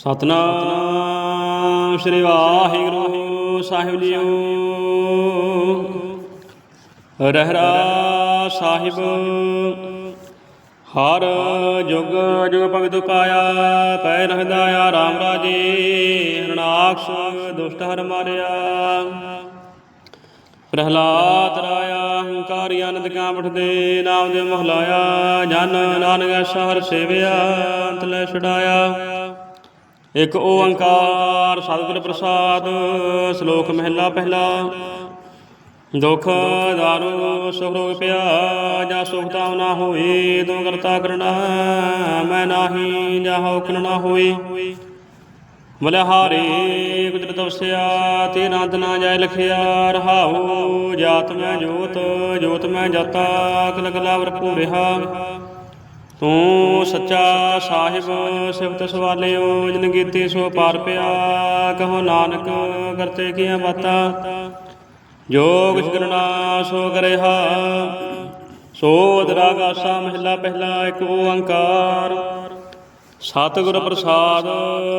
ਸਤਨਾਮ ਸ੍ਰੀ ਵਾਹਿਗੁਰੂ ਸਾਹਿਬ ਜੀਓ। ਰਹਿਰਾ ਸਾਹਿਬ, ਹਰ ਜੁਗ ਜੁਗ ਭਗਤ ਪਾਇਆ, ਪੈ ਰਹਦਾ ਆ ਰਾਮ ਰਾਜੇ ਹਰਨਾਕਸ਼ ਦੁਸ਼ਟ ਹਰ ਮਾਰਿਆ। ਪ੍ਰਹਲਾਦ ਰਾਇਆ, ਹੰਕਾਰੀ ਅਨੰਦ ਕਾਮਠ ਦੇ, ਨਾਮ ਦੇ ਮਹਲਾਇਆ, ਜਨ ਨਾਨਕ ਸ਼ਹਰ ਸੇਵਿਆ, ਅੰਤ ਲੈ ਛਡਾਇਆ। ਇੱਕ ਓੰਕਾਰ ਸਤਿਗੁਰ ਪ੍ਰਸਾਦ, ਸ਼ਲੋਕ ਮਹਿਲਾ ਪਹਿਲਾ। ਦੁਖ ਦਾਰੂ, ਸੁਖ ਰੋਗ ਪਿਆ ਜਾਂ ਸੁਖ ਤਾਉ ਨਾ ਹੋਏ ਤੂੰ ਕਰਤਾ ਕਰਣਾ ਮੈਂ ਨਾਹੀ ਜਾਂ ਹੁਕਮ ਨਾ ਹੋਏ ਬਲਿਹਾਰੇ ਕੁਦਰਤ ਵਸਿਆ ਤੇ ਨੰਦ ਨਾ ਜਾਇ ਲਖਿਆ, ਰਹਾਉ ਜਾਤ ਮੈਂ ਜੋਤ ਜੋਤ ਮੈਂ ਜਾਤਾ ਕਲ ਕਲਾ ਵਰਪੂ ਰਿਹਾ। ਤੂੰ ਸੱਚਾ ਸਾਹਿਬ, ਸਿਫਤ ਸਵਾਲਿਓ, ਜਿਨ ਕੀਤੀ ਸੋ ਪਾਰ ਪਿਆ, ਕਹੋ ਨਾਨਕ ਕਰਤੇ ਕੀਆਂ ਬਾਤਾਂ। ਜੋ ਕੁਛ ਕਰਨਾ ਸੋ ਕਰਿਹਾ ਸੋ ਦਰਾਗਾਸਾ ਮਹਿਲਾ ਪਹਿਲਾ ਇੱਕ ਓੰਕਾਰ ਸਤਿਗੁਰ ਪ੍ਰਸਾਦ,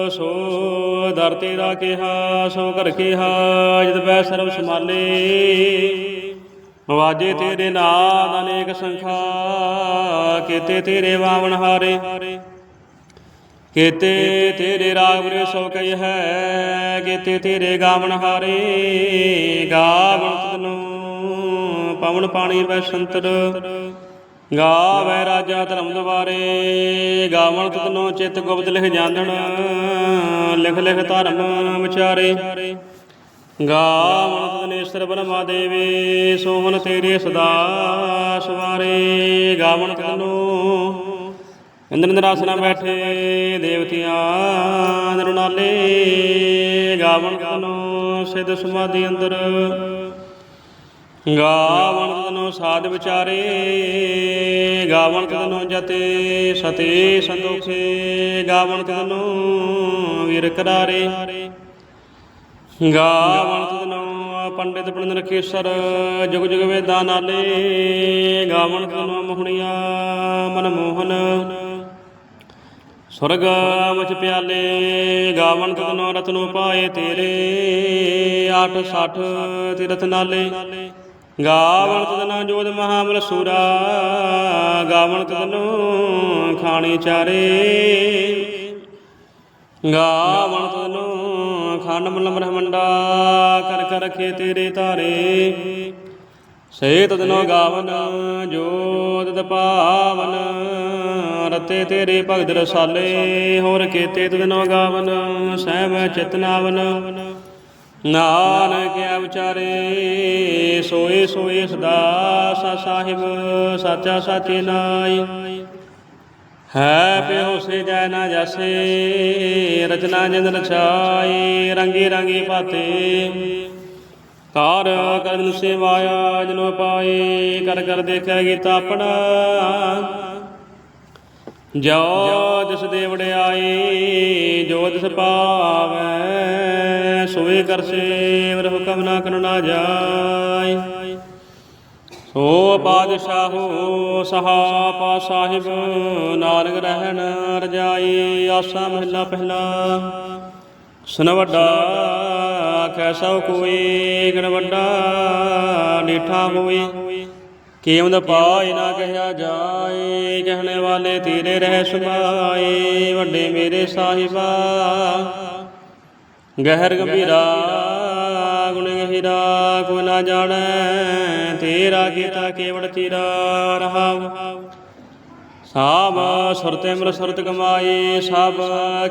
ਸੋ ਦਰ ਤੇਰਾ ਕਿਹਾ, ਸੋ ਕਰ ਕਿਹਾ ਜਦ ਬੈ ਸਰਬ ਸਮਾਲੇ ਵਾਜੇ ਤੇਰੇ ਨਾਮ ਅਨੇਕ ਸੰਖਾ, ਕੀਤੇ ਤੇਰੇ ਵਾਵਨ ਹਾਰੇ। ਕੀਤੇ ਤੇਰੇ ਰਾਗ ਬਰੇ ਸੋ ਕਈ ਹੈ, ਕੀਤੇ ਤੇਰੇ ਗਾਵਣ ਹਾਰੇ। ਗਾਵਨ ਤਨੂੰ ਪਵਨ ਪਾਣੀ ਬੈ ਸੰਤਰ, ਗਾਵੇ ਰਾਜਾ ਧਰਮ ਦੁਆਰੇ ਗਾਵਣ ਤਤਨੋ ਚਿਤ ਗੁਪਤ ਲਿਖ ਜਾਣਨ ਲਿਖ ਲਿਖ ਧਰਮ ਵਿਚਾਰੇ। ਗਾਵਣ ਤਤਨੇਸ਼ਰ ਬ੍ਰਹਮਾ ਦੇਵੇ ਸੋਹਣ ਤੇਰੇ ਸਦਾ ਸਵਾਰੇ। ਗਾਵਣ ਤਤਨੋ ਇੰਦਰ ਨਿਰਾਸਨਾ ਬੈਠੇ ਦੇਵਤਿਆਂ ਨਰਨਾਲੇ ਗਾਵਣ ਤਤਨੋ ਸਿਧ ਸਮਾਧੀ ਅੰਦਰ। ਗਾਵਣ ਤਨੋ ਸਾਧ ਵਿਚਾਰੇ। ਗਾਵਣ ਤਨੋ ਜਤੇ ਸਤੇ ਸੰਦੋਖੇ ਗਾਵਣ ਤਨੋ ਵੀਰ ਕਰਾਰੇ। ਗਾਵਣ ਤਨੋ ਪੰਡਿਤ ਪੰਡਿਤ ਰਖੇਸਰ ਜੁਗ ਜੁਗ ਵੇਦਾਂ ਨਾਲੇ। ਗਾਵਣ ਤਨੋ ਮੋਹਣੀਆਂ ਮਨ ਮੋਹਨ। ਸੁਰਗ ਮੁਝ ਪਿਆਲੇ, ਗਾਵਣ ਤਨੋ ਰਤਨੋ ਪਾਏ ਤੇਰੇ। 860 ਤੀਰਥ ਨਾਲੇ। ਗਾਵਣ ਤਦਨਾ ਜੋਤ ਮਹਾਬਲ ਸੂਰਾ। ਗਾਵਣ ਤਦਨੋ ਖਾਣੀ ਚਾਰੇ। ਗਾਵਣ ਤਦਨੋ ਖੰਡ ਮਲ ਕਰ ਕਰ ਰਖੇ ਤੇਰੇ ਧਾਰੇ। ਸੇ ਤਦਨੋ ਗਾਵਨ, ਜੋਤ ਤ ਪਾਵਨ, ਰਤੇ ਤੇਰੇ ਭਗਤ ਰਸਾਲੇ। ਹੋਰ ਕੀਤੇ ਤਦਨੋ ਗਾਵਨ ਸਹਿਬ ਚਿਤਨਾਵਨ ਨਾਨਕ ਵਿਚਾਰੇ, ਸੋਏ ਸੋਏ ਸਦਾ ਸਾ ਸਾਹਿਬ, ਸਾਚਾ ਸਾਚੇ ਨਾਈ। ਹੈ ਪਿਓ ਸੇ ਜੈ ਨਾ ਜਸੇ, ਰਚਨਾ ਜਿੰਦ ਰਚਾਈ ਰੰਗੀ ਰੰਗੀ ਭਾਤੇ। ਕਾਰ ਕਰਨ ਸੇਵਾਇਆ, ਜਨੋ ਪਾਏ, ਕਰ ਕਰ ਦੇਖਿਆ ਗੀਤਾ ਆਪਣਾ। ਜੋ ਜਿਸ ਦੇ ਵਡਿਆਈ ਜੋ ਜਿਸ ਪਾਵੈ, ਸੋਏ ਕਰ ਸੇਵ ਹੁਕਮ ਨਾ ਕਰਨ ਨਾ ਸੋ ਪਾਦਸ਼ਾਹੋ ਸਹਾਪਾ ਸਾਹਿਬ, ਨਾਨਕ ਰਹਿਣ ਰਜਾਈ, ਆਸਾ ਮਹਿਲਾ ਪਹਿਲਾ। ਸੁਨ ਵੱਡਾ ਕੈਸਾ ਕੋਈ ਗਣ ਵੱਡਾ ਨੀਠਾ ਹੋਈ ਕੀਮਤ ਪਾਈ ਨਾ ਕਹਿਆ ਜਾਏ, ਕਹਿਣੇ ਵਾਲੇ ਤੇਰੇ ਰਹਿ ਸੁਭਾਏ, ਵੱਡੇ ਮੇਰੇ ਸਾਹਿਬਾ। ਗਹਿਰ ਗੰਭੀਰਾ ਗੁਣ ਕੋ ਨਾ ਜਾਣੈ, ਤੇਰਾ ਕੀਤਾ ਕੇਵਲ ਤੀਰਾ ਰਹਾਉ ਸਾਬ ਸੁਰਤੇ ਮਰ ਸੁਰਤ ਕਮਾਏ ਸਭ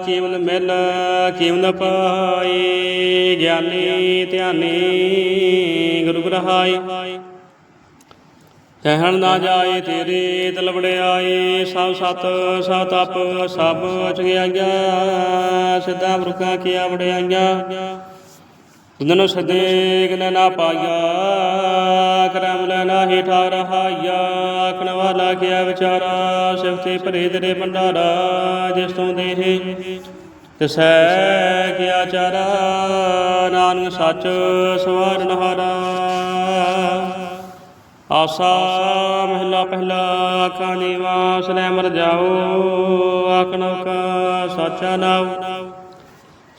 ਕੀਮਤ ਮਿਲ ਕੀਮਤ ਪਾਈ ਗਿਆਨੀ ਧਿਆਨੀ ਗੁਰੂ ਗ੍ਰਹਾਈ ਕਹਿਣ ਨਾ ਜਾਏ ਤੇਰੇ ਦਿਲ ਵੜਿਆਏ ਸਭ ਸਤ ਸਭ ਤਪ ਸਭ ਚਗਿਆਈਆਂ ਸਿੱਧਾ ਬਰੁਖਾ ਕੀ ਵੜਿਆਈਆਂ ਤੁਦਨੋ ਸਦੇ ਗਨ ਨਾ ਪਾਇਆ, ਕਰਮ ਲੈ ਨਾਹੀ ਠਾਰ ਰਹਾਇਆ ਆਖਣ ਵਾਲਾ ਕੀਆ ਵਿਚਾਰਾ ਸਿਫਤੇ ਭਰੇ ਤੇਰੇ ਭੰਡਾਰਾ, ਜਿਸ ਤੋਂ ਦੇਹ ਤਿਸੈ ਕੀਆ ਚਾਰਾ, ਨਾਨਕ ਸੱਚ ਸਵਰਨ ਹਾਰਾ ਆਸਾ ਮਹਿਲਾ ਪਹਿਲਾ ਕਾਨੀ ਵਾਸ ਲੈ ਮਰ ਜਾਓ ਆਖਣ ਕਾ ਸਾਚਾ ਨਾਮ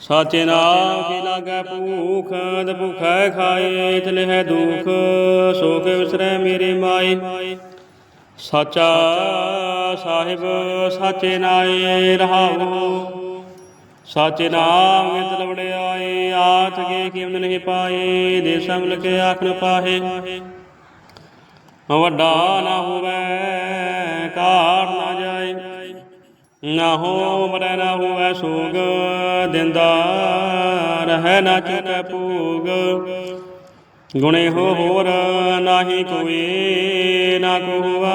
ਸਾਚੇ ਨਾਮ ਕੀ ਲਾਗੈ ਭੂਖ ਤੇ ਭੁਖੈ ਖਾਏ ਚਲੇ ਦੁਖ ਸੋ ਕੇ ਵਿਸਰੈ ਮੇਰੇ ਮਾਈ ਸਾਚਾ ਸਾਹਿਬ, ਸਾਚੇ ਨਾਏ, ਰਹਾਉ। ਸਾਚੇ ਨਾਮ ਗਿਤ ਲਵੜਿਆਏ ਆਤ ਕੇ ਕੀਮਤ ਨਹੀਂ ਪਾਏ ਦੇ ਸਮਲ ਕੇ ਆਖ ਨ ਪਾਹੇ। ਵੱਡਾ ਨਾ ਹੋਵੇ ਕਾਰ ਨਾ ਨਾ ਹੋ ਮਰੈ ਨਾ ਹੋਵੇ ਸੋਗ, ਦਿੰਦਾ ਰਹਿ ਨਾ ਚੁਕੈ ਭੂਗ। ਗੁਣੇ ਹੋ ਹੋਰ ਨਾਹੀ ਕੋਈ ਨਾ ਕੋ ਹੁਆ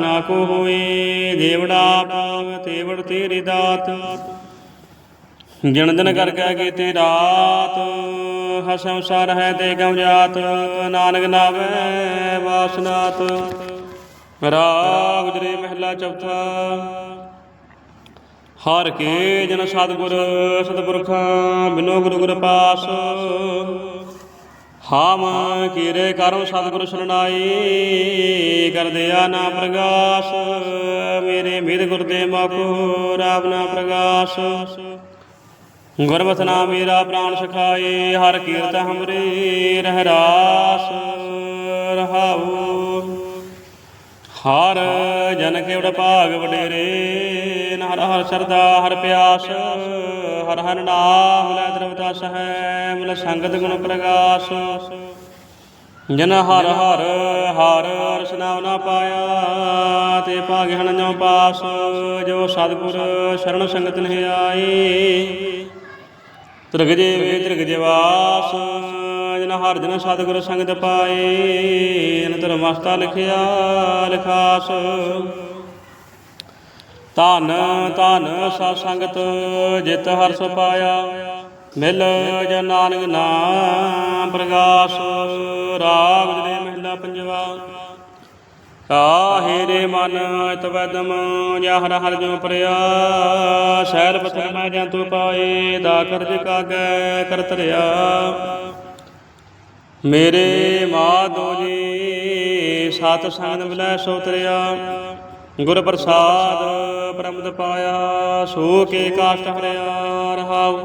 ਨਾ ਕੋ ਹੋਈ ਦੇਵੜਾ ਪਾਵ, ਤੇਵੜ ਤੇਰੀ ਦਾਤ। ਜਿਣ ਦਿਨ ਕਰ ਕੇ ਕੀਤੀ ਰਾਤ, ਹਸਮ ਸਰ ਹੈ ਤੇ ਗਮ ਜਾਤ। ਨਾਨਕ ਨਾਵੇ ਵਾਸਨਾਤ। ਰਾਗ ਗੁਜਰੇ ਮਹਿਲਾ ਚੌਥਾ ਹਰ ਕੇ ਜਨ ਸਤਿਗੁਰ, ਸਤਿਪੁਰਖਾਂ, ਬਿਨੋ ਗੁਰੂ ਗੁਰ ਪਾਸ। ਹਾਮ ਕੀਰੇ ਕਰਮ ਸਤਿਗੁਰ ਸਰਣਾਈ ਕਰਦੇ ਆ ਨਾ ਪ੍ਰਗਾਸ। ਮੇਰੇ ਮਿਤ ਗੁਰਦੇ ਮਖੋ, ਰਾਮ ਨਾ ਪ੍ਰਗਾਸ। ਗੁਰਬਚਨਾ ਮੇਰਾ ਪ੍ਰਾਣ ਸਖਾਏ, ਹਰ ਕੀਰਤ ਹਮਰੇ ਰਹਿ ਰਾਸ ਰਹਾਉ ਹਰ, ਜਨ ਕੇਵੜ ਭਾਗ ਵਡੇਰੇ। ਹਰ ਹਰ ਸਰਦਾ ਹਰ ਪਿਆਸ, ਹਰ ਹਰ ਨਾਮ ਲੈ ਦਰਵਤਾਸ ਹੈ ਮਲ ਸੰਗਤ ਗੁਣ ਪ੍ਰਗਾਸ। ਜਨ ਹਰ ਹਰ ਹਰ ਹਰ ਨਾਮ ਨਾ ਪਾਇਆ, ਤੇ ਭਾਗ ਹਣ ਜੋ ਪਾਸ, ਜੋ ਸਤਿਗੁਰ ਸ਼ਰਨ ਸੰਗਤ ਨਹੀਂ ਆਏ ਤ੍ਰਿਗ ਜੇ ਵੇ ਤ੍ਰਿਗ ਜੇ ਵਾਸ। ਜਨ ਹਰ ਜਨ ਸਤਿਗੁਰ ਸੰਗਤ ਪਾਏ, ਅਨੰਤਰ ਮਸਤਾ ਲਿਖਿਆ ਲਿਖਾਸ। ਧਨ ਧਨ ਸਤ ਸੰਗਤ, ਜਿਤ ਹਰ ਸੁ ਪਾਇਆ, ਮਿਲ ਜਨ ਨਾਨਕ ਨਾਮ ਪ੍ਰਗਾਸ। ਰਾਗ ਜਲੇ ਮਹਿਲਾ ਪੰਜਵਾ ਕਾਹੇ ਰੇ ਮਨ ਅਤ ਵਦਮ ਹਰ ਹਰ ਜੋ ਪ੍ਰਿਆ ਸੈਲ ਪਤਨ ਮੈਂ ਜੰਤੂ ਪਾਏ ਦਾ ਕਰਜ ਕਾਗੈ ਕਰ ਤਰਿਆ। ਮੇਰੇ ਮਾਧੋ ਜੀ, ਸਤ ਸੰਗ ਮਿਲੈ ਸੋ ਤਰਿਆ ਗੁਰ ਪ੍ਰਸਾਦ ਪ੍ਰਮਦ ਪਾਇਆ, ਸੋ ਕੇ ਕਾਸ਼ਟ ਹਰਿਆ ਰਹਾਉ।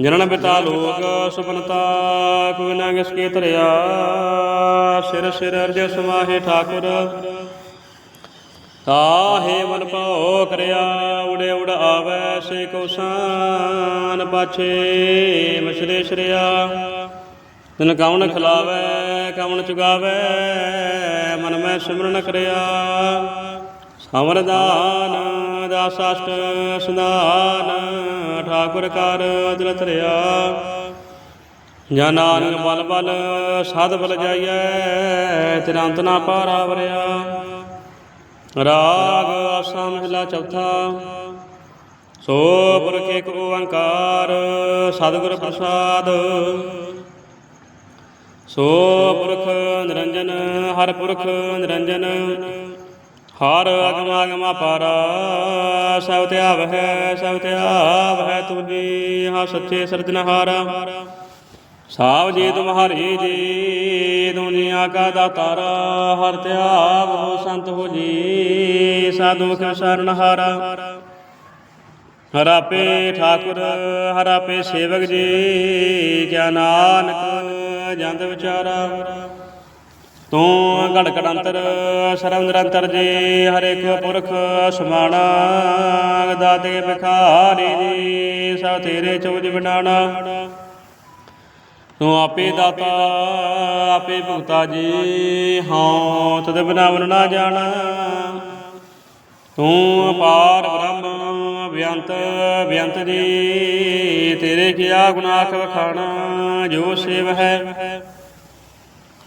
ਜਨਨ ਬਿਤਾ ਲੋਕ ਸੁਪਨਤਾ ਕੋਈ ਨਾ ਕਿਸ ਕੇ ਧਰਿਆ। ਸਿਰ ਸਿਰ ਅਰਜ ਸਮਾਹੇ ਠਾਕੁਰ। ਤਾਹੇ ਮਨ ਭਾਉ ਕਰਿਆ, ਉੜੇ ਉੜ ਆਵੈ, ਸੇ ਕੋ ਸਾਨ ਪਾਛੇ, ਮਛਲੇ ਸ਼ਰਿਆ। ਤਿਨ ਕਉਣ ਖਿਲਾਵੈ ਕਉਣ ਚੁਗਾਵੈ, ਮਨ ਮੈਂ ਸਿਮਰਨ ਕਰਿਆ। ਸਮਰਦਾਨ ਦਾਸਾਸ਼ਟ ਸੁਨਾਨ ਠਾਕੁਰ ਕਰ ਦਿਲ ਧਰਿਆ। ਜਾਂ ਨਾਨਕ ਬਲ ਬਲ ਸਾਧ ਬਲ ਜਾਈਐ, ਤਿਰੰਤ ਨਾ ਪਾਰਾ ਵਰਿਆ। ਰਾਗ ਆਸਾ ਮਹਿਲਾ ਚੌਥਾ। ਸੋ ਪੁਰਖ ਏਕ ਓੰਕਾਰ ਸਤਿਗੁਰ ਪ੍ਰਸਾਦ। ਸੋ ਪੁਰਖ ਨਿਰੰਜਨ, ਹਰ ਪੁਰਖ ਨਿਰੰਜਨ, ਹਰ ਅਗਮ ਅਗਮ ਪਾਰਾ ਸਭ ਧਿਆਵ ਹੈ, ਸਭ ਧਿਆਵ ਹੈ ਤੁਜੀ ਹਾਂ ਸੱਚੇ ਸਿਰਜਨਹਾਰਾ ਸਾਵ ਜੀ ਤੁਮਹਾਰੀ ਜੀ ਦੁਨੀਆ ਕਾ ਦਾਤਾਰਾ ਹਰ ਧਿਆਵ ਹੋ ਸੰਤ ਹੋ ਜੀ, ਸਾਧੂ ਕੇ ਸਰਣਹਾਰਾ ਹਰ ਆਪੇ ਠਾਕੁਰ, ਹਰ ਆਪੇ ਸੇਵਕ ਜੀ, ਕਿਆ ਨਾਨਕ ਜੰਦ ਵਿਚਾਰਾ। ਤੂੰ ਘੜ ਘੜ ਅੰਤਰ ਸਰਵ ਨਿਰੰਤਰ ਜੀ ਹਰੇ ਕੋ ਪੁਰਖ ਸਮਾਣਾ ਦਾਤੇ ਬਿਖਾਰੀ ਜੀ, ਸਭ ਤੇਰੇ ਚੋਜ ਬਿਨਾਣਾ ਤੂੰ ਆਪੇ ਦਾਤਾ, ਆਪੇ ਭੁਗਤਾ ਜੀ ਹਾਂ ਤਦ ਬਿਨਾ ਮਨ ਨਾ ਜਾਣਾ। ਤੂੰ ਅਪਾਰ ਬ੍ਰਹਮ ਬਿਅੰਤ ਬਿਅੰਤ ਜੀ, ਤੇਰੇ ਕੀਆ ਗੁਨਾਹ ਵਖਾਣਾ ਜੋ ਸੇਵ ਹੈ।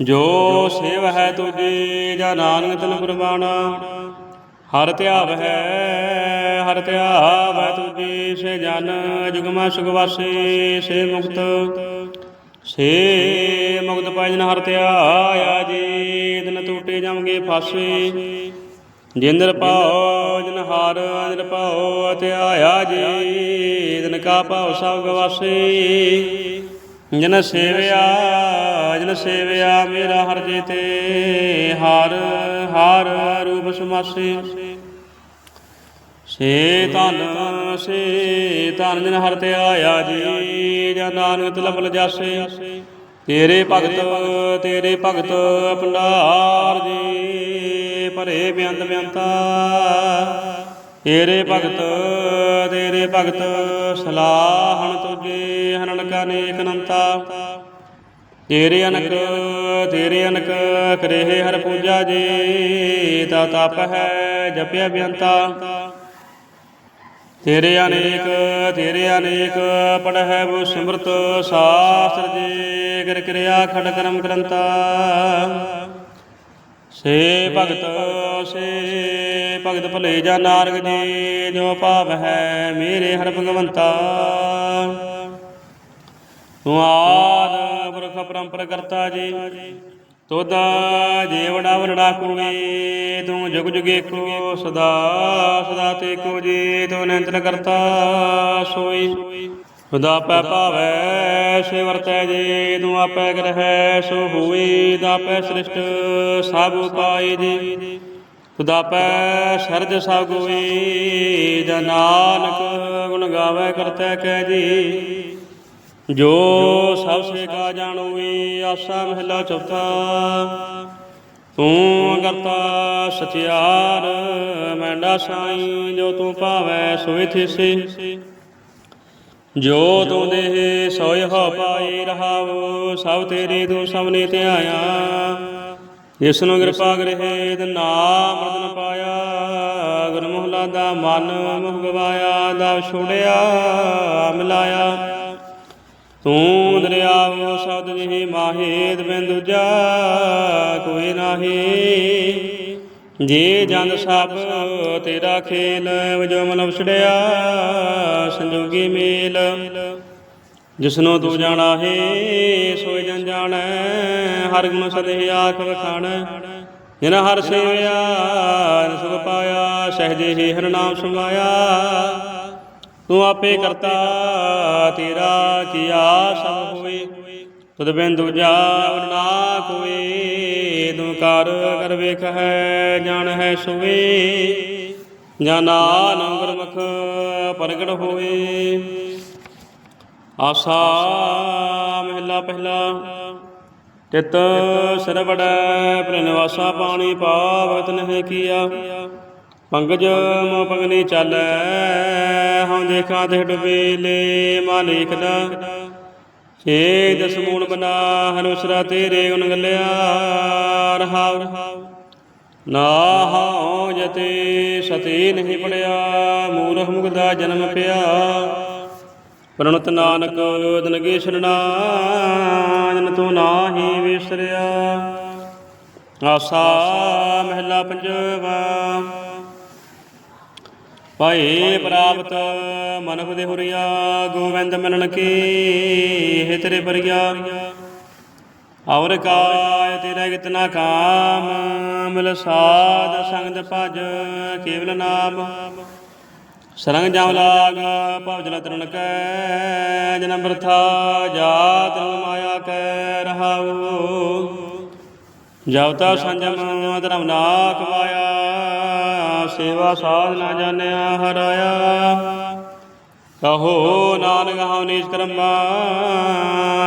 ਜੋ ਸੇਵ ਹੈ ਤੁਝੇ, ਜਾਂ ਨਾਨਕ ਤਨ ਗੁਰਬਾਣਾ। ਹਰ ਧਿਆਵ ਹੈ, ਹਰ ਧਿਆਵ ਹੈ ਤੁਝੇ, ਸੇ ਜਨ ਜੁਗਮਾ ਸੁਖ ਸੇ ਮੁਕਤ। ਸੇ ਮੁਕਤ ਪਾਇ ਹਰ ਧਿਆਇਆ ਜੀ, ਦਿਨ ਟੂਟੇ ਜਮਗੇ ਫਾਸੇ। ਜਿੰਦਰ ਪਾਉ ਜਨ ਹਾਰ ਅੰਦਰ ਪਾਉ ਆਇਆ ਜੀ ਦਿਨ ਕਾ ਪਾਉ ਸਭ ਗਵਾਸੇ ਜਨ ਸੇਵਿਆ ਜਨ ਸੇਵਿਆ ਮੇਰਾ ਹਰ ਜੇ ਤੇ ਹਰ ਹਰ ਰੂਪ ਸਮਾਸੇ। ਸੇ ਧਨ ਸੇ ਧਨ ਜਨ ਹਰ ਤੇ ਆਇਆ ਜੀ ਜਾਂ ਨਾਨਕ ਤਲਬ ਜਾਸੇ। ਤੇਰੇ ਭਗਤ ਤੇਰੇ ਭਗਤ ਭੰਡਾਰ ਜੀ। ਭਰੇ ਬਿਆੰਤ ਬਿਆੰਤਾ। ਤੇਰੇ ਭਗਤ ਤੇਰੇ ਭਗਤ, ਸਲਾਹਣ ਤੁਝੇ ਹਨਨ ਅਨੇਕ ਅਨੰਤਾ। ਤੇਰੇ ਅਨਕ ਤੇਰੇ ਅਨਕ ਕਰੇ ਹਰ ਪੂਜਾ ਜੀ, ਤਾ ਤਪ ਹੈ ਜਪਿਆ ਬਿਅੰਤਾ ਤੇਰੇ ਅਨੇਕ ਤੇਰੇ ਅਨੇਕ ਪੜਹਿ ਬੋ ਸਿਮਰਤ, ਸਾਸਤਰ ਜੀ ਕਰ ਕਿਰਿਆ ਖੜ ਕਰਮ ਕਰੰਤਾ ਸੇ ਭਗਤ ਸੇ ਭਗਤ ਭਲੇ ਜਾ ਨਾਰਗ ਜੀ ਜੋ ਭਾਵ ਹੈ ਮੇਰੇ ਹਰ ਭਗਵੰਤਾ। ਤੂੰ ਆਦ ਪੁਰਖ ਪਰੰਪਰ ਕਰਤਾ ਜੀ, ਤੁਧ ਜੀਵੜਾ ਵਰੜਾ ਕੋਈ ਤੂੰ ਜੁਗ ਜੁਗੇ ਕੋ ਸਦਾ ਸਦਾ ਤੇ ਕੋ ਜੀ, ਤੂੰ ਨਿਰੰਤਰ ਕਰਤਾ ਸੋਈ। ਖੁਦਾ ਪੈ ਭਾਵੈ ਸੇ ਵਰਤੈ ਜੀ ਤੂੰ ਆਪੈ ਗ੍ਰਹਿ, ਸੋ ਹੋਈ ਦਾਪੈ ਸ੍ਰਿਸ਼ਟ, ਸਭ ਉਪਾਈ ਜੀ। ਖੁਦਾ ਪੈ ਸਰਜ ਸਭ ਕੋਈ ਜਨ ਨਾਨਕ ਗੁਣ ਗਾਵੇ ਕਰਤੈ ਕਹਿ ਜੀ। ਜੋ ਸਭ ਸੇ ਕਾ ਜਾਣੋਈ, ਆਸਾ ਮਹਿਲਾ ਚੌਥਾ, ਤੂੰ ਕਰਤਾ ਸਚਿਆਰ ਮੈਂ ਸਾਈ, ਜੋ ਤੂੰ ਭਾਵੈ ਸੋਇ ਥਿਸੇ। ਜੋ ਤੂੰ ਦੇਹ ਸੋਇ ਹੋ ਪਾਈ ਰਹਾਵ ਸਭ ਤੇਰੀ ਤੂੰ ਸਭਨੇ ਧਿਆਇਆ ਇਸ ਨੂੰ ਕਿਰਪਾ ਗ੍ਰਹਿ ਨਾਮ ਮਰਦਨ ਪਾਇਆ ਗੁਰਮੁਖ ਦਾ ਮਨ ਮੁਖ ਗਵਾਇਆ ਦਾ ਛੋੜਿਆ, ਮਿਲਾਇਆ। ਤੂੰ ਦਰਿਆਵ ਸਬਦ ਜਿਹੀ ਮਾਹੇਦ ਬਿਨ ਦੂਜਾ ਕੋਈ ਨਾਹੀ ਜੇ ਜਨ ਸਭ ਤੇਰਾ ਖੇਲ ਵਜੋ ਮਨ ਉਛੜਿਆ ਸੰਜੋਗੀ ਮੇਲ। ਜਿਸਨੂੰ ਤੂੰ ਜਾਣਾ ਹੈ ਸੋਈ ਜਨ ਜਾਣੈ, ਹਰ ਗੁਣ ਸਦੇ ਆਖ ਵਖਾਣ। ਜਿਨ ਹਰ ਸੇਵਿਆ ਸੁਖ ਪਾਇਆ, ਸਹਜੇ ਹੀ ਹਰ ਨਾਮ ਸਮਾਇਆ ਤੂੰ ਆਪੇ ਕਰਤਾ, ਤੇਰਾ ਕੀਆ ਸਭ ਹੋਏ। ਤੁਧ ਬਿਨ ਦੂਜਾ ਨਾ ਕੋਈ ਤੂੰ ਕਰ ਕਰ ਵੇਖ ਹੈ, ਜਾਣ ਹੈ ਸੁਵੇ ਜਾਨਾ ਗੁਰਮੁਖ ਪ੍ਰਗਟ ਹੋਏ। ਆਸਾ ਮਹਿਲਾ ਪਹਿਲਾ, ਤਿਤ ਸਿਰ ਵੜੈ ਪ੍ਰਨਵਾਸਾ ਪਾਣੀ ਪਾਵਤ ਨਹਿ ਕੀਆ। ਪੰਕਜ ਮੋ ਪੰਗਨੀ ਚਾਲੈ, ਹਉ ਦੇਖਾਂ ਤੇ ਡੁਬੇਲੇ ਮਾ ਲੇਖਦਾ ਛੇ ਦਸ ਮੂਲ ਬਨਾ ਹਨੁਸਰਾ ਤੇਰੇ ਗੁਣ ਗਲਿਆ ਰਹਾਉ। ਨਾ ਹਉ ਜਤੇ ਸਤੇ ਨਹੀਂ ਪੜਿਆ, ਮੂਰਖ ਮੁਗਦਾ ਜਨਮ ਪਿਆ। ਪ੍ਰਣਤ ਨਾਨਕ ਦਨਗੇ ਸ਼ਰਣਾ ਜਨ ਤੂੰ ਨਾਹੀ ਵਿਸਰਿਆ। ਆਸਾ ਮਹਿਲਾ ਪੰਜਵਾ ਪਾਏ ਪ੍ਰਾਪਤ ਮਨੁਖ ਦੇ ਹੁਰੀਆ, ਗੋਵਿੰਦ ਮਿਲਣ ਕੀ ਹੈ ਤੇਰੇ ਬਰੀਆ ਔਰ ਕਾਇ ਤੇਰਾ ਕਿਤਨਾ ਕਾਮ, ਮਿਲ ਸਾਧ ਸੰਗਤ ਭਜ ਕੇਵਲ ਨਾਮ। ਸਰੰਗ ਜਾਮ ਲਾਗ ਭਵ ਜਲ ਤਰਣ ਕੈ, ਜਨਮ ਬਰਥਾ ਜਾਤ ਮਾਇਆ ਕੈ ਰਹਾਉ। ਜਬ ਸੰਜਮ ਧਰਮ ਨਾ ਕਮਾਇਆ ਸੇਵਾ ਸਾਧ ਨਾ ਜਾਣਿਆ ਹਰਾਇਆ। ਕਹੋ ਨਾਨਕ ਹਉ ਨੀਚ ਕਰਮਾ,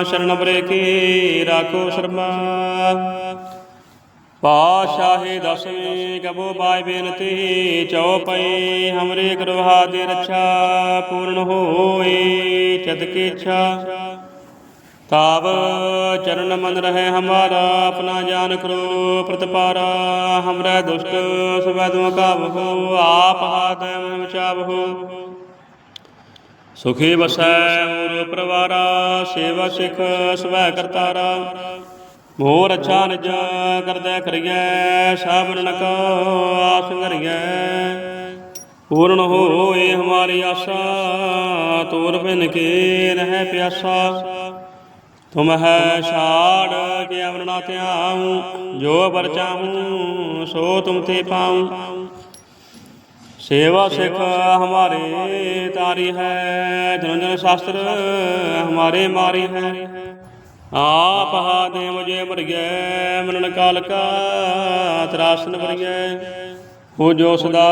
ਸ਼ਰਨ ਬਰੇ ਕੀ ਰਾਖੋ ਸ਼ਰਮਾ। ਪਾਸ਼ਾਹੀ ਦਸਵੀਂ ਕਬੋ ਬਾਈ ਬੇਨਤੀ ਚਉਪਈ ਹਮਰੇ ਕਰਵਾ ਦੇ ਰੱਛਾ, ਪੂਰਨ ਹੋਈ ਚਤ ਕੀ ਇੱਛਾ। ਤਾਵ ਚਰਨ ਮਨ ਰਹੇ ਹਮਾਰਾ, ਆਪਣਾ ਜਾਨ ਕਰੋ, ਪ੍ਰਤਪਾਰਾ। ਹਮਰਾ ਦੁਸ਼ਟ ਸਵੈ ਤੁਮ ਕਾਬਹੋ ਆਪ ਹਾਥ ਮਨ ਬਚਾਵਹੋ ਸੁਖੀ ਵਸੈ ਮੂਰ ਪਰਵਾਰਾ, ਸੇਵਾ ਸਿਖ ਸਵੈ ਕਰਤਾਰਾ। ਮੋਰ ਅੱਛਾ ਨਿਜ ਕਰਦੈ ਕਰੀਐ ਸਾਬਨ ਕੋ ਆਸ ਕਰੀਐ ਪੂਰਨ ਹੋਏ ਹਮਾਰੀ ਆਸਾ, ਤੋਰ ਬਿਨ ਕੇ ਰਹਿ ਪਿਆਸਾ। ਤੁਮ ਹੈ ਛਾੜ ਕੇ ਅਵਰਣਾ ਧਿਆਉ ਜੋ ਬਰਚਾਉ ਸੋ ਤੁਮ ਤੇ ਪਾਉ। ਸੇਵਾ ਸਿਖ ਹਮਾਰੇ ਤਾਰੀ ਹੈ ਜਨਨ ਸ਼ਾਸਤਰ ਹਮਾਰੇ ਮਾਰੀ ਹੈ। ਆਪ ਹਾ ਦੇ ਮੁਝੇ ਮਰਗੈ, ਮਨਨ ਕਾਲ ਕਾ ਤਰਾਸਨ ਵਰਗੈ। ਹੋ ਜੋ ਸਦਾ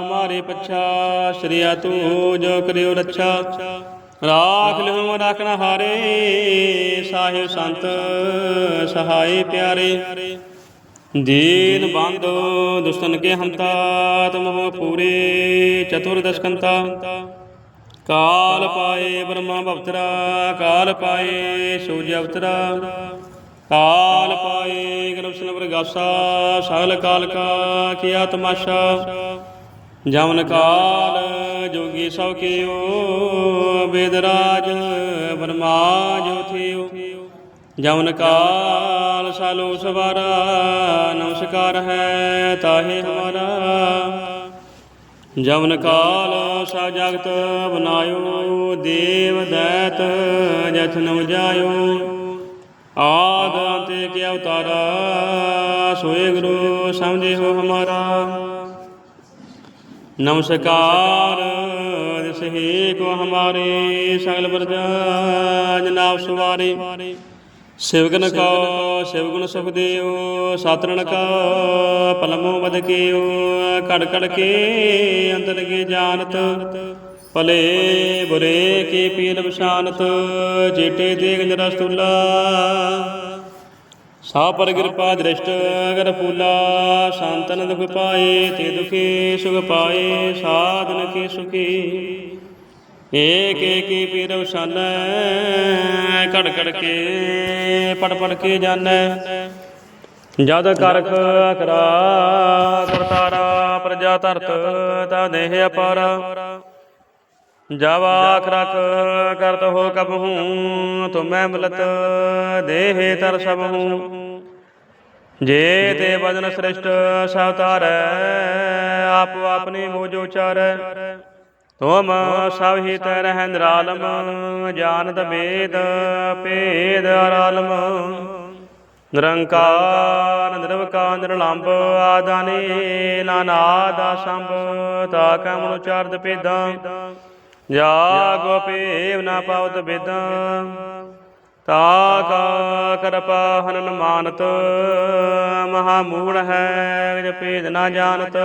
ਹਮਾਰੇ ਪਛਾ, ਸ਼੍ਰੀਆ ਤੂੰ ਜੋ ਕਰਿਓ ਰੱਛਾ। ਰਾਖ ਲਿਓ ਰਾਖਣ ਹਾਰੇ, ਸਾਹਿਬ ਸੰਤ ਸਹਾਈ ਪਿਆਰੇ। ਦੀਨ ਬੰਦੋ ਦੁਸ਼ਟਨ ਕੇ ਹੰਤਾ ਤਮ ਪੂਰੇ, ਚਤੁਰ ਦਸ਼ਕੰਤਾ। ਕਾਲ ਪਾਏ ਬ੍ਰਹਮਾ ਭਵਤਰਾ ਕਾਲ ਪਾਏ ਸੂਰਜ ਅਵਤਰਾ। ਕਾਲ ਪਾਏ ਗਰਭਸ਼ਨ ਵਰਗਾਸਾ ਸਗਲ ਕਾਲ ਕਾ ਕੀਆ ਤਮਾਸ਼ਾ ਜਮਨ ਕਾਲ ਜੋਗੀ ਸਭ ਕੀਓ ਬੇਦਰਾਜ ਬਰਮਾ ਜੋ ਥਿਓ ਜਮਨ ਕਾਲ ਸਾਲੋ ਸਵਾਰਾ, ਨਮਸਕਾਰ ਹੈ ਤਾਹੇ ਹਮਾਰਾ। ਜਮਨ ਕਾਲ ਸਾ ਜਗਤ ਬਨਾਇਓ, ਦੇਵ ਦੈਤ ਜਥਨ ਜਾਇਓ। ਆਦ ਅੰਤੇ ਕੀ ਅਵਤਾਰਾ ਸੋਏ ਗੁਰੂ ਸਮਝੇ ਹੋ ਹਮਾਰਾ। ਨਮਸਕਾਰ। ਸਹੇ ਕੋ ਹਮਾਰੇ ਸਗਲ ਪ੍ਰਜਾ ਜਨਾਬ ਸੁਵਾਰੇ। ਸਿਵਗਨ ਕਾ, ਸਿਵਗੁਣ ਸੁਖਦੇਵ ਸਾਤਰਣ ਕਾ, ਪਲਮੋ ਬਦ ਕੇਉ ਕੜ ਕੜ ਕੇ ਅੰਦਰ ਕੇ ਜਾਣਤ। ਪਲੇ ਬੁਰੇ ਕੀ ਪੀਲ ਵਿਸ਼ਾਨਤ ਜੀਟੇ ਦੇਖ ਜਰਾ ਸਤੁਲਾ ਸਾ ਪਰ ਕਿਰਪਾ ਦ੍ਰਿਸ਼ਟ, ਅਗਰ ਫੂਲਾ ਸ਼ਾਂਤਨ ਦੁਖ ਪਾਏ, ਤੇ ਦੁਖੀ ਸੁਖ ਪਾਏ, ਸਾਧਨ ਕੀ ਸੁਖੀ। ਏਕ ਏਕੀ ਪੀਰ ਵਸਾਨੈ ਘੜ ਘੜ ਕੇ, ਪੜ ਪੜ ਕੇ ਜਾਣੈ। ਜਦ ਕਰਖ ਕਰਾ ਕਰਤਾਰਾ ਪ੍ਰਜਾ ਧਰਤ ਤਾ ਦੇਹ ਅਪਾਰਾ। ਜਬ ਆਖ ਰਖ ਕਰਤ ਹੋ ਕਬ ਹੂੰ ਤੁਮੈ ਮਿਲਤ ਦੇਹ ਤਰ ਸਭ ਹੂੰ। ਜੇ ਤੇ ਬਦਨ ਸ੍ਰਿਸ਼ਟ ਸਭ ਤਾਰੈ ਆਪ ਆਪਣੀ ਮੋਜ ਉਚਾਰੈ ਤੁਮ ਸਭ ਹੀ ਤੈ ਰਹਿ ਨਿਰਾਲਮ ਜਾਣਤ ਵੇਦ ਭੇਦ ਅਰਾਲਮ। ਨਿਰੰਕਾਰ ਨਿਰਵਕਾਰ ਨਿਰਲੰਭ ਆਦਾਨੀ ਨਾਨਾਦਾ ਸੰਭ ਤਾ ਕਮਨ ਉਚਾਰਦ ਭੇਦਾਂ। ਜਾ ਗੋ ਪੇਵ ਨਾ ਪਾਵਤ ਬੇਦਾਂ। ਤਾ ਕਾ ਕਰਪਾ ਹਨਨ ਮਾਨਤ। ਮਹਾ ਮੂੜ ਹੈ ਜਿ ਭੇਦ ਨਾ ਜਾਣਤ।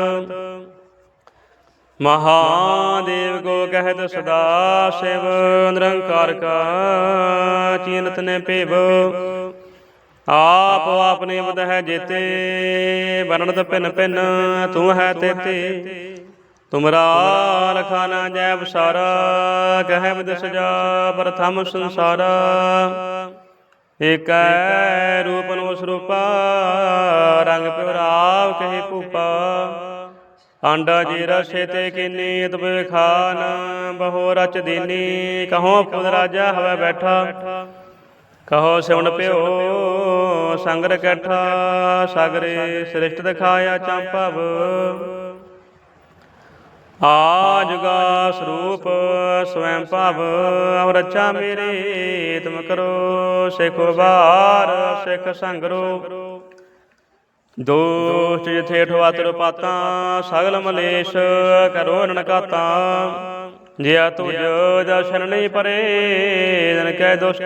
ਮਹਾਦੇਵ ਕੋ ਕਹਿਤ ਸਦਾ ਸਿਵ ਨਿਰੰਕਾਰ ਕਾ ਚੀਨਤ ਨੇ ਭੇਵ। ਆਪ ਆਪਨੇ ਬਦ ਹੈ ਜੇਤੇ ਵਰਣਤ ਪਿਨ ਪਿਨ ਤੂੰ ਹੈ ਤੇਤੇ। ਤੁਮਰਾ ਲਖਾ ਨਾ ਜੈ ਬਸਾਰਾ ਕਹੈ ਵਿਦ ਸਜਾ ਪ੍ਰਥਮ ਸੰਸਾਰਾ। ਏਕੈ ਰੂਪ ਨੂੰ ਸਰੂਪਾ, ਰੰਗ ਪਿਉ ਰਾਵ ਕਹੀ ਭੂਪਾ। ਆਂਡਾ ਜੀ ਰਸੇ ਤੇ ਕਿਨੀ ਤਬੇ ਖਾਨ ਬਹੁ ਰਚ ਦੀਨੀ, ਕਹੋ ਪੁੱਤ ਰਾਜਾ ਹਵੇ ਬੈਠਾ। ਕਹੋ ਸਿਉਣ ਪਿਓ ਸੰਗ ਕੈਠਾ, ਸਾਗਰੇ ਸ੍ਰਿਸ਼ਟ ਦਿਖਾਇਆ ਚੰਪਵ। ਆਜਗਾ ਸਰੂਪ ਸਵੈੰ ਭਵ ਅਵ ਰਚਾ ਮੇਰੇ, ਤੁਮ ਕਰੋ ਸਿਖ ਬਾਰ ਸਿਖ ਸੰਗਰੋ। ਦੋਸ਼ ਜਿਥੇ ਠਵਾਤਰ ਪਾਤਾਂ, ਸਗਲ ਮਲੇਸ਼ ਕਰੋ ਨਨਕਾਤਾ। ਜਿਆ ਤੁਜ ਦਰਸ਼ਨ ਨਹੀਂ ਪਰੇ, ਜਨ ਕੈ ਦੁਸ਼ਟ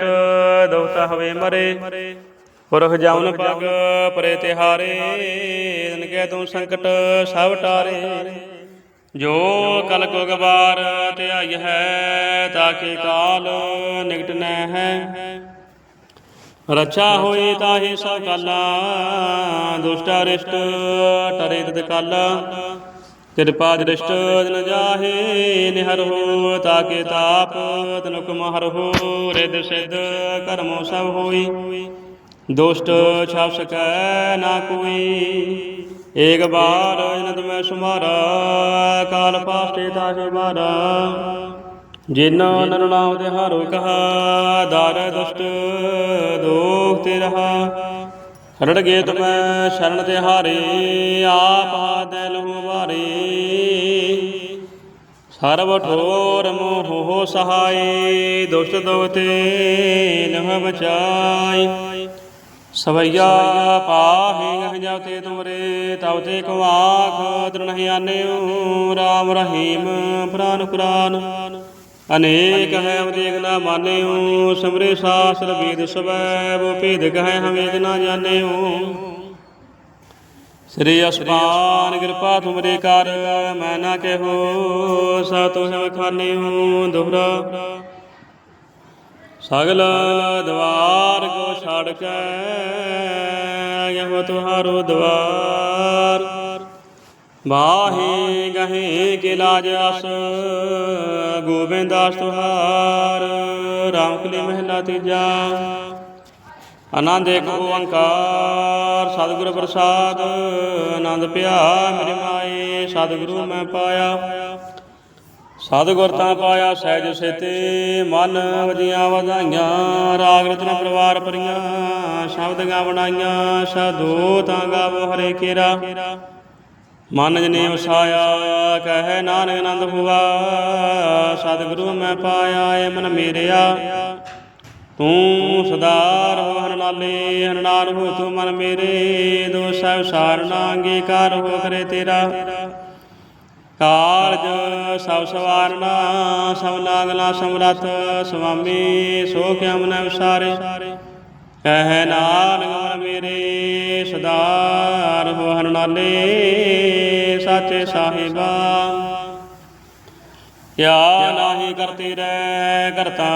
ਦੋਤਾ ਹਵੇ ਮਰੇ। ਪੁਰਖ ਜਾਉਨ ਪਗ ਪਰੇ ਤਿਹਾਰੇ, ਜਨ ਕੈ ਤੂੰ ਸੰਕਟ ਸਭ ਟਾਰੇ। ਜੋ ਕਲ ਕੋ ਗਵਾਰ ਧਿਆਈ ਹੈ ਤਾਕੇ ਕਾਲ ਨਿਕਟ ਨੈ ਹੈ ਰਛਾ ਹੋਈ ਤਾਹੀ ਸਭ ਕਾਲਾ, ਦੁਸ਼ਟ ਅਰਿਸ਼ਟ ਟਰੇ ਤਦ ਕਾਲਾ। ਕਿਰਪਾ ਦ੍ਰਿਸ਼ਟ ਜਨ ਜਾਹੇ, ਨਿਹਰ ਹੋ ਤਾਕੇ ਤਾਪ ਤਨੁਕ ਮਹਰ ਹੋ ਰਿਦ ਸਿਧ ਕਰਮੋ ਸਭ ਹੋਈ। ਦੁਸ਼ਟ ਛਾਪ ਸਕੈ ਨਾ ਕੋਈ। ਏਕ ਬਾਰ ਜਨਤ ਮੈਂ ਸੁਮਾਰਾ, ਕਾਲ ਪਾਸਤੇ ਤਾਹੇ ਮਾਰਾ। ਜਿਨ ਨਰ ਨਾਮ ਦੇ ਹਾਰੋ ਕਹਾ, ਦਰ ਦੁਸ਼ਟ ਦੋਖ ਤੇ ਰਹਾ। ਹਰੜ ਗੇ ਤੁਮੈ ਸ਼ਰਨ ਤੇ ਹਾਰੇ, ਆਪ ਹਾਦੈ ਲਹੂ ਮਾਰੇ ਸਰਬ ਠੋਰ ਮੋਹ ਹੋ ਸਹਾਈ ਦੁਸ਼ਟ ਦੋਤੇ ਨਹ ਬਚਾਈ ਸਵਈਆ ਪਾਹੇ ਗਹਿ ਜਾਉ ਤੁਮਰੇ ਤਉ ਤੇ ਕੋ ਆਖ ਦ੍ਰਿਣਹਿ ਆਨਿਉ ਰਾਮ ਰਹੀਮ ਪ੍ਰਾਨ ਕੁਰਾਨ ਅਨੇਕ ਹੈ ਅਵਦੇਗ ਨਾ ਮਾਨਿਉ ਸਿਮਰੇ ਸਾਸਰ ਵੇਦ ਸਵੈ ਬੋ ਭੇਦ ਕਹੈ ਹਮ ਨਾ ਜਾਣਿਉ ਸ੍ਰੀ ਅਸਮਾਨ ਕਿਰਪਾ ਤੁਮਰੇ ਕਰ, ਮੈਂ ਨਾ ਕਹੋ ਸਾ ਤੁਮ ਖਾਨਿਉ ਦੁਹਰਾ। ਸਗਲ ਦਵਾਰ ਕੋ ਛੜ ਕੇ ਇਹੋ ਤੁਹਾਰੋ ਦਵਾਰ। ਬਾਹੇ ਗਹੇ ਕੇ ਲਾਜ ਅਸ ਗੋਬਿੰਦ ਦਾਸ ਤੁਹਾਰ ਰਾਮ ਕਲੀ ਮਹਿਲਾ ਤੀਜਾ। ਆਨੰਦ ਏਕ ਓੰਕਾਰ, ਸਤਿਗੁਰ ਪ੍ਰਸਾਦ, ਆਨੰਦ ਪਿਆ ਮੇਰੇ ਮਾਏ, ਸਤਿਗੁਰੂ ਮੈਂ ਪਾਇਆ। ਸਤਿਗੁਰ ਤਾਂ ਪਾਇਆ ਸਹਿਜ ਸੇਤੇ, ਮਨ ਵਜੀਆਂ ਵਧਾਈਆਂ, ਰਾਗ ਰਤਨ ਪਰਿਵਾਰ ਪਰੀਆਂ ਸ਼ਬਦ ਗਾ ਬਣਾਈਆਂ ਸਾਧੂ ਤਾਂ ਗਾਵੋ ਹਰੇ ਕੇਰਾ ਮਨ ਜਨੇ ਵਸਾਇਆ ਕਹੈ ਨਾਨਕ ਆਨੰਦ ਹੁਆ ਸਤਿਗੁਰੂ ਮੈਂ ਪਾਇਆ ਏ ਮਨ ਮੇਰਿਆ। ਤੂੰ ਸਦਾ ਰਹੋ ਹਰ ਨਾਲੇ ਹਰ ਹੋ ਤੂੰ ਮਨ ਮੇਰੇ ਦੋਸਾ ਸਾਰਨਾ, ਅੰਗੀਕਾਰ ਹੋ ਕਰੇ ਤੇਰਾ। ਕਾਰਜ, ਸਭ ਸਵਾਰਨਾ, ਸਭ ਲਾਗਲਾ ਸਮਰੱਥ ਸੁਆਮੀ ਸੋ ਕਿਆ ਮਨ ਵਿਸਾਰੇ। ਕਹਿ ਨਾਨਕ ਮਨ ਮੇਰੇ ਸਦਾਰ ਰਹੋ ਹਰ ਨਾਲੇ, ਸਾਚੇ ਸਾਹਿਬਾ। ਕਿਆ ਨਾਹੀ ਕਰਤੇ ਰਹਿ ਕਰਤਾ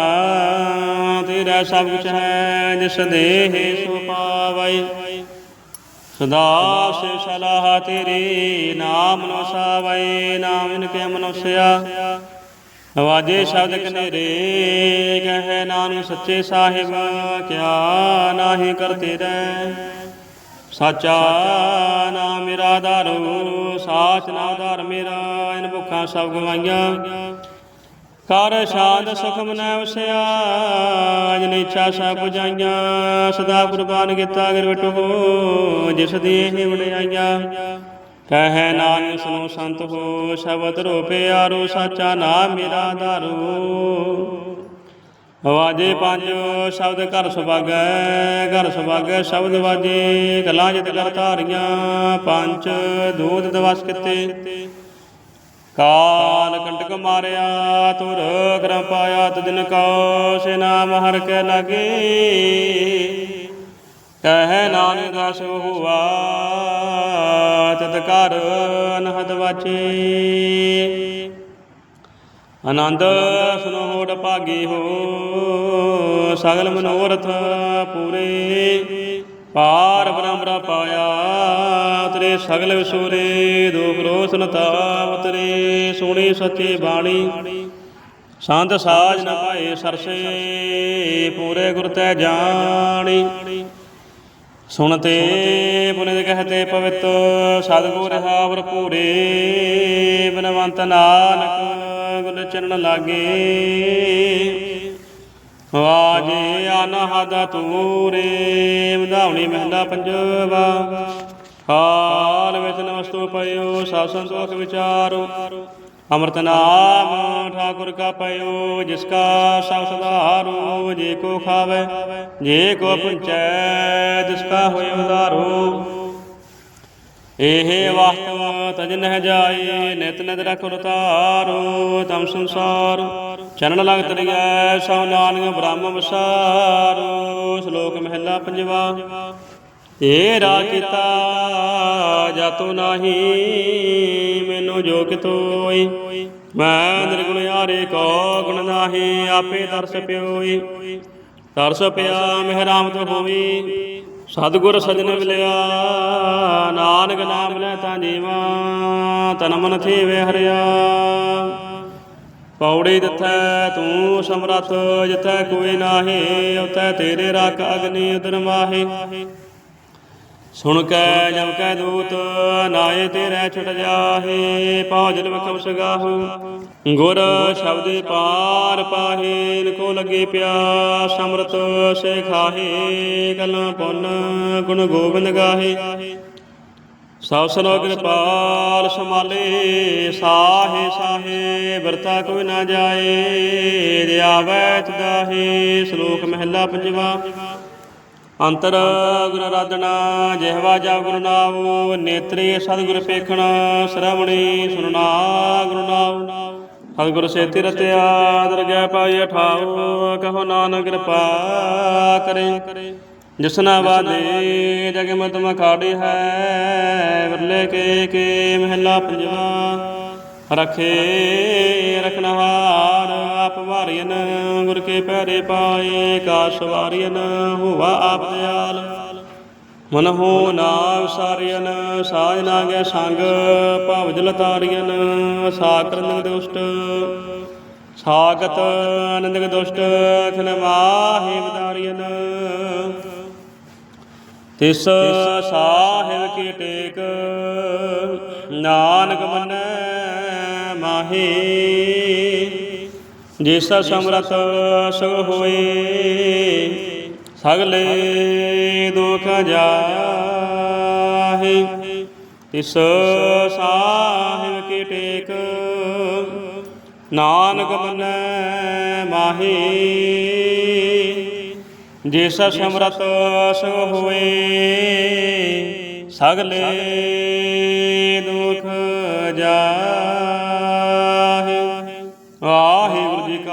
ਤੇਰਾ ਸਭ ਕੁਛ ਹੈ, ਜਿਸ ਦੇਹ ਸੋ ਪਾਵੈ। ਸਦਾ ਸਿਵ ਸਲਾਹ ਤੇਰੀ ਨਾਮ ਨੋ ਸਾਵੈ ਨਾਮ ਕੇ ਮਨੁਸਿਆ। ਨਵਾਜੇ ਸ਼ਬਦ ਕਨੇਰੇ ਕਹੇ ਨਾਨਕ ਸੱਚੇ ਸਾਹਿਬ, ਕਿਆ ਨਾਹੀ ਕਰਤੇ ਰਹਿ ਸਾਚਾ ਨਾਮ ਮੇਰਾ ਆਧਾਰੋ ਸਾਚ ਨਾ ਆਧਾਰ ਮੇਰਾ, ਇਨ ਭੁੱਖਾਂ ਸਭ ਗਵਾਈਆਂ। ਕਰ ਸ਼ਾਂਤ ਸੁਖ ਮਨੈ ਵਸਿਆ ਜਨ ਇੱਛਾ ਸਭ 부ਜਾਈਆਂ ਸਦਾ ਕੁਰਬਾਨ ਕੀਤਾ ਗਿਰ ਵਿਟੋ ਜਿਸ ਦੀ ਇਹ ਵਡਿਆਈਆਂ। ਕਹੈ ਨਾਨਕ ਸੁਨੋ ਸੰਤ ਹੋ, ਸ਼ਬਦ ਰੋ ਪਿਆਰੋ ਸਾਚਾ ਨਾਮ ਮੇਰਾ ਆਧਾਰੋ ਵਾਜੇ ਪੰਜ, ਸ਼ਬਦ ਘਰ ਸੁਭਾਗੈ ਘਰ ਸੁਭਾਗੈ, ਸ਼ਬਦ ਵਾਜੇ, ਕਲਾ ਜਿਤ ਕਰ ਧਾਰੀਆਂ। ਪੰਜ ਦੂਧ ਦਵਸ ਕਿਤੇ। ਕਾਲ ਕੰਟਕ ਮਾਰਿਆ, ਤੁਰ ਕਰਮ ਪਾਇਆ, ਤਦਿਨ ਕਉ ਸੇ ਨਾਮ ਹਰ ਕੇ ਲਾਗੇ। ਕਹਿ ਨਾਨਕ ਦਸ ਹੁਆ ਤਤ ਕਰ ਅਨਹਦ ਵਾਚੇ। ਆਨੰਦ ਸੁਨੋੜ ਭਾਗੀ ਹੋ, ਸਗਲ ਮਨੋਰਥ ਪੂਰੇ। ਪਾਰ ਬ੍ਰਹਮਰਾ ਪਾਇਆ ਤੇਰੇ ਸਗਲ ਵਿਸੂਰੇ, ਦੁਖ ਰੋਸ ਨਤਾਵ ਤੇਰੇ, ਸੋਹਣੀ ਸੱਚੇ ਬਾਣੀ। ਸੰਤ ਸਾਜ ਨ ਪਾਏ ਸਰਸੇ, ਪੂਰੇ ਗੁਰ ਤੈ ਜਾਣੀ। ਸੁਣਤੇ ਪੁਨਿਤ ਕਹਤੇ ਪਵਿੱਤ, ਸਤਿਗੁਰ ਹਾਵਰ ਪੂਰੇ ਬਨਵੰਤ ਨਾਨਕ ਗੁਰ ਚਰਨ ਲਾਗੇ। ਵਾਜੇ ਅਨਹਦ ਤੂਰੇ ਵਧਾਉਣੀ ਮਹਿਲਾ ਪੰਜਵਾ। ਹਾਲ ਵਿੱਚ ਨਮਸਤੋ ਪਇਓ ਸਾ ਸੰਤੋਖ ਵਿਚਾਰੋ। ਅੰਮ੍ਰਿਤ ਨਾਮ ਠਾਕੁਰ ਕਾ ਪਇਓ, ਜਿਸ ਕਾ ਸਭ ਸੁਧਾਰੋ, ਜੇ ਕੋ ਖਾਵੇ, ਜੇ ਕੋ ਪੁੰਚੈ ਤਿਸ ਕਾ ਹੋਇ ਉਧਾਰੋ। ਇਹ ਵਾਸਤਵ ਤਜ ਨਹਿ ਜਾਏ ਨਿਤ ਨਿਤ ਰਖ ਉਤਾਰੋ, ਤਮ ਸੰਸਾਰ। ਚਰਨ ਲਗ ਤਰੀਐ ਸੋ ਨਾਨਕ ਬ੍ਰਹਮ ਵਿਸਾਰੋ। ਸ਼ਲੋਕ ਮਹਿਲਾ ਪੰਜਵਾ। ਤੇਰਾ ਕੀਤਾ ਜਾਤੋ ਨਾਹੀ ਮੈਨੂੰ ਜੋ ਕਿਤੋਈ ਮੈਂ ਨਿਰਗੁਣ ਯਾਰੇ ਕੋ ਗੁਣ ਨਾਹੀ, ਆਪੇ ਤਰਸ ਪਿਓਈ। ਤਰਸ ਪਿਆ ਮਹਿਰਾਮਤ ਹੋਵੀ। ਸਤਿਗੁਰ ਸਜਣ ਮਿਲਿਆ, ਨਾਨਕ ਨਾਮ ਲੈ ਤਾਂ ਜੀਵਾ, ਤਨ ਮਨ ਥੀਵੇ ਹਰਿਆ ਪੌੜੀ ਦਿੱਥੈ ਤੂੰ ਸਮਰਥ, ਜਿਥੈ ਕੋਈ ਨਾਹੀ ਉਤੈ ਤੇਰੇ ਰੱਖ ਅਗਨੀ ਉਦਰ ਮਾਹੀ। ਸੁਣ ਕੈ ਜਮ ਕੈ ਦੂਤ, ਨਾਏ ਤੇਰੇ ਛੁਟ ਜਾਹੇ ਪੌਜਲ ਵਖਮ ਸਗਾਹੂ ਗੁਰ ਸ਼ਬਦੇ ਪਾਰ ਪਾਹੇ ਕੋ ਲੱਗੇ ਪਿਆ ਸਮਰਤ ਸੇ ਖਾਹੇ ਕਲਾਂ ਪੁੰਨ ਗੁਣ ਗੋਬਿੰਦ ਗਾਹੇ। ਸਭ ਸਨੋ ਕਿਰਪਾਲ ਸਮਾਲੇ ਸਾਹੇ ਸਾਹੇ ਵਰਤਾ ਕੋਈ ਨਾ ਜਾਏ ਰਿਆਵੈ ਤਦਾਹੇ, ਸ਼ਲੋਕ ਮਹਿਲਾ ਪੰਜਵਾ। ਅੰਤਰ ਗੁਰ ਆਰਾਧਨਾ ਜਿਹਵਾ ਜਾ ਗੁਰੂ ਨਾਮ ਨੇਤਰੇ ਸਤਿਗੁਰ ਪੇਖਣ, ਸ਼ਰਵਣੀ ਸੁਨਣਾ ਗੁਰੂ ਨਾਮ ਸਤਿਗੁਰ ਸੇਤੀ ਰਤਿਆ ਦਰਗਹਿ ਪਾਈ ਠਾਉ ਕਹੋ ਨਾਨਕ ਕਿਰਪਾ ਕਰੇ। ਜਿਸਨਾ ਬਾਦੇ ਜਗ ਮਤ ਮਖਾੜੀ ਹੈ, ਵਿਰਲੇ ਕੇ ਕੇ ਮਹਿਲਾ ਪੰਜਵਾ ਰਖੇ ਰਖਨਹਾਰ ਆਪ ਵਾਰੀਨ ਗੁਰ ਕੇ ਪੈਰੇ ਪਾਏ ਕਾ ਸਵਾਰੀਨ ਹੋਵਾ ਆਪ ਦਿਆਲ। ਮਨ ਹੋ ਨਾ ਵਿਸਾਰੀਨ ਸਾਜ ਨਾ ਗੈ ਸੰਗ ਭਵ ਜਲ ਤਾਰੀਨ ਸਾਕਰਨ ਦੁਸ਼ਟ। ਸਾਗਤ ਆਨੰਦਕ ਦੁਸ਼ਟ ਖਨ ਮਾਹੇ ਵਿਦਾਰੀਨ ਤਿਸ ਸਾਹਿਬ ਕੀ ਟੇਕ ਨਾਨਕ ਮੰਨੈ ਮਾਹੀ ਜਿਸ ਸਮਰਥ ਸਗ ਹੋਏ, ਸਗਲੇ ਦੁਖ ਜਾਹੇ। ਤਿਸ ਸਾਹਿਬ ਕੀ ਟੇਕ, ਨਾਨਕ ਮੰਨੈ ਮਾਹੀ। ਜਿਸ ਸਮਰਤ ਸੋ ਹੋਏ, ਸਗਲੇ ਦੁਖ ਜਾ